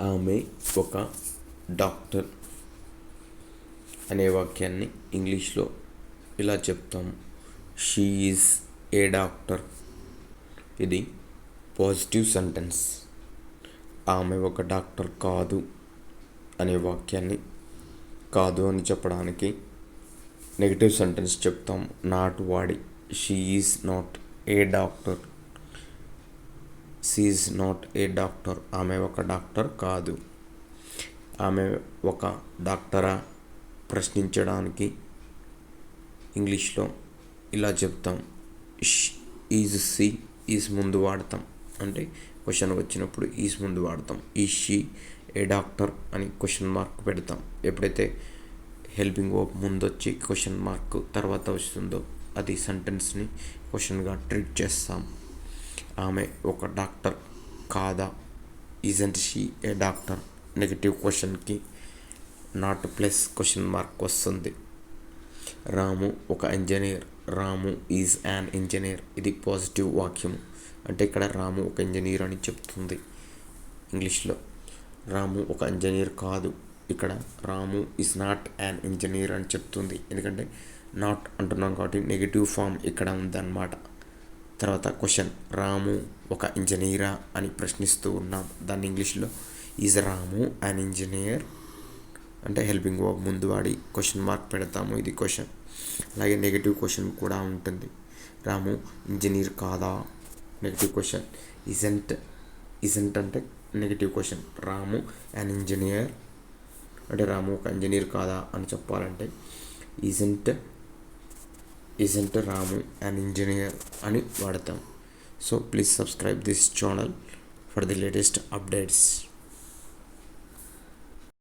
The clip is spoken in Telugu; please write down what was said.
ఆమె ఒక డాక్టర్ అనే వాక్యాన్ని ఇంగ్లీష్లో ఇలా చెప్తాము షీ ఈజ్ ఏ డాక్టర్ ఇది పాజిటివ్ సెంటెన్స్. ఆమె ఒక డాక్టర్ కాదు అనే వాక్యాన్ని కాదు అని చెప్పడానికి నెగిటివ్ సెంటెన్స్ చెప్తాం. నాట్ వాడి she is not a doctor she is not a doctor. ఆమె ఒక డాక్టర్ కాదు. ఆమె ఒక డాక్టరా? ప్రశ్నించడానికి ఇంగ్లీష్లో ఇలా చెప్తాం. ఈజ్ సి ఈజ్ ముందు వాడతాం. అంటే క్వశ్చన్ వచ్చినప్పుడు ఈజ్ ముందు వాడతాం. Is she a doctor? అని క్వశ్చన్ మార్క్ పెడతాం. ఎప్పుడైతే హెల్పింగ్ వర్బ్ ముందు వచ్చి క్వశ్చన్ మార్క్ తర్వాత వస్తుందో అది సెంటెన్స్ని క్వశ్చన్గా ట్రీట్ చేస్తాం. ఆమె ఒక డాక్టర్ కాదా? Isn't she a doctor negative క్వశ్చన్కి నాట్ ప్లస్ క్వశ్చన్ మార్క్ వస్తుంది. రాము ఒక engineer Ramu is an engineer ఇది పాజిటివ్ వాక్యము. అంటే ఇక్కడ రాము ఒక ఇంజనీర్ అని చెప్తుంది ఇంగ్లీష్లో. రాము ఒక ఇంజనీర్ కాదు. ఇక్కడ Ramu is not an engineer అని చెప్తుంది. ఎందుకంటే నాట్ అంటున్నాం కాబట్టి నెగిటివ్ ఫామ్ ఇక్కడ ఉందన్నమాట. తర్వాత క్వశ్చన్ రాము ఒక ఇంజనీరా అని ప్రశ్నిస్తూ ఉన్నాం. దాన్ని ఇంగ్లీష్లో ఈజ్ రాము యాన్ ఇంజనీర్ అంటే హెల్పింగ్ వర్బ్ ముందు వాడి క్వశ్చన్ మార్క్ పెడతాము. ఇది క్వశ్చన్ అలాగే నెగిటివ్ క్వశ్చన్ కూడా ఉంటుంది. రాము ఇంజనీర్ కాదా? నెగిటివ్ క్వశ్చన్ ఇజెంట్ ఇజెంట్ అంటే negative question Ramu an engineer అంటే రాము ఒక ఇంజనీర్ కాదా? అని చెప్పాలంటే isn't isn't Ramu and engineer అని వాడతాం so please subscribe this channel for the latest updates